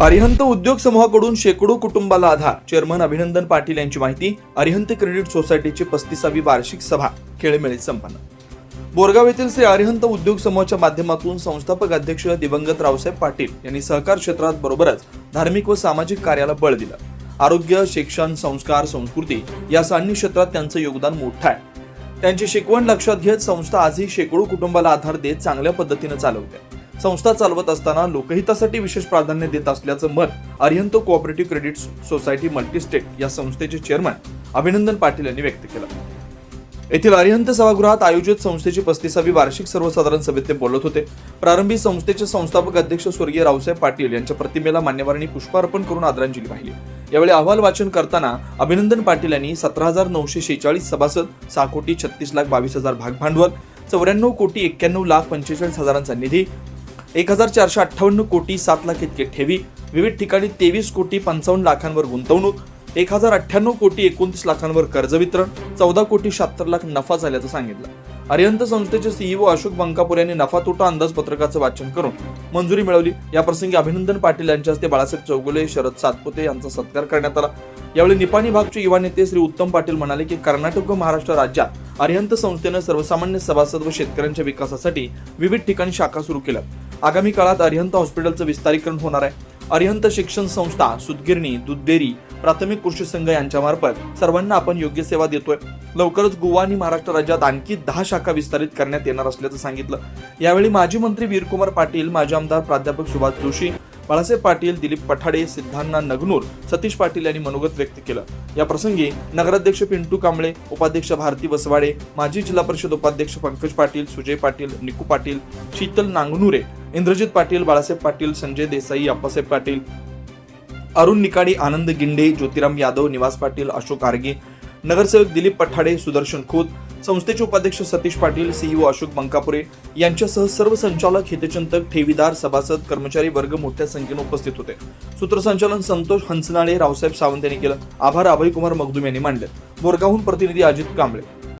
अरिहंत उद्योग समूहाकडून शेकडो कुटुंबाला आधार. चेअरमन अभिनंदन पाटील यांची माहिती अरिहंत क्रेडिट सोसायटीची पस्तीसावी वार्षिक सभा खेळमेळीत संपन्न. बोरगाव येथील श्री अरिहंत उद्योग समूहाच्या माध्यमातून संस्थापक अध्यक्ष दिवंगत रावसाहेब पाटील यांनी सहकार क्षेत्रात बरोबरच धार्मिक व सामाजिक कार्याला बळ दिलं. आरोग्य शिक्षण संस्कार संस्कृती या सान्य क्षेत्रात त्यांचं योगदान मोठं आहे. त्यांची शिकवण लक्षात घेत संस्था आजही शेकडो कुटुंबाला आधार देत चांगल्या पद्धतीनं चालवते. संस्था चालवत असताना लोकहितासाठी विशेष प्राधान्य देत असल्याचं मत Arihant cooperative credit society multistate या संस्थेचे चेअरमन अभिनंदन पाटील यांनी व्यक्त केलं. येथील अरिहंत सभागृहात आयोजित संस्थेची पस्तीसावी वार्षिक सर्वसाधारण सभेत ते बोलत होते. प्रारंभी संस्थेचे संस्थापक अध्यक्ष स्वर्गीय रावसाहेब पाटील यांच्या प्रतिमेला मान्यवरांनी पुष्पार्पण करून आदरांजली वाहिली. यावेळी अहवाल वाचन करताना अभिनंदन पाटील यांनी सतरा हजार नऊशे शेचाळीस सभासद सहा कोटी छत्तीस लाख बावीस हजार भाग भांडवल चौऱ्याण्णव कोटी एक्क्याण्णव लाख पंचेचाळीस हजारांचा निधी एक हजार चारशे अठ्ठावन्न कोटी सात लाख इतके ठेवी. विविध ठिकाणी तेवीस कोटी पंचावन्न लाखांवर गुंतवणूक एक हजार अठ्ठ्याण्णव कोटी एकोणतीस लाखांवर कर्ज वितरण चौदा कोटी शहात्तर लाख नफा झाल्याचं सांगितलं. अरिहंत संस्थेचे सीईओ अशोक बंकापूर यांनी नफा तोटा अंदाजपत्रकाचं वाचन करून मंजुरी मिळवली. या प्रसंगी अभिनंदन पाटील यांच्या हस्ते बाळासाहेब चौगुले शरद सातपुते यांचा सत्कार करण्यात आला. यावेळी निपाणी भागचे युवा नेते श्री उत्तम पाटील म्हणाले की कर्नाटक व महाराष्ट्र राज्यात अरिहंत संस्थेनं सर्वसामान्य सभासद व शेतकऱ्यांच्या विकासासाठी विविध ठिकाणी शाखा सुरू केल्या आगामी काळात अरिहंत हॉस्पिटलचं विस्तारीकरण होणार आहे. अरिहंत शिक्षण संस्था सुतगिरणी दूध प्राथमिक कृषी संघ यांच्यामार्फत सर्वांना आपण योग्य सेवा देतोय. लवकरच गोवा आणि महाराष्ट्र राज्यात आणखी दहा शाखा विस्तारित करण्यात येणार असल्याचं सांगितलं. यावेळी माजी मंत्री वीरकुमार पाटील माजी आमदार प्राध्यापक सुभाष जोशी बाळासाहेब पाटील दिलीप पठाडे सिद्धांना नगनूर सतीश पाटील यांनी मनोगत व्यक्त केलं. या प्रसंगी नगराध्यक्ष पिंटू कांबळे उपाध्यक्ष भारती बसवाडे माजी जिल्हा परिषद उपाध्यक्ष पंकज पाटील सुजय पाटील निकू पाटील शीतल नांगनुरे इंद्रजित पाटील बाळासाहेब पाटील संजय देसाई अप्पासाहेब पाटील अरुण निकाडी आनंद गिंडे ज्योतिराम यादव निवास पाटील अशोक आर्गे नगरसेवक दिलीप पठाडे सुदर्शन खोत संस्थेचे उपाध्यक्ष सतीश पाटील सीईओ अशोक बंकापुरे यांच्यासह सर्व संचालक हितचिंतक ठेवीदार सभासद कर्मचारी वर्ग मोठ्या संख्येने उपस्थित होते. सूत्रसंचालन संतोष हंसनाळे रावसाहेब सावंत यांनी केलं. आभार अभयकुमार मगदुम यांनी मांडले. बोरगावहून प्रतिनिधी अजित कांबळे.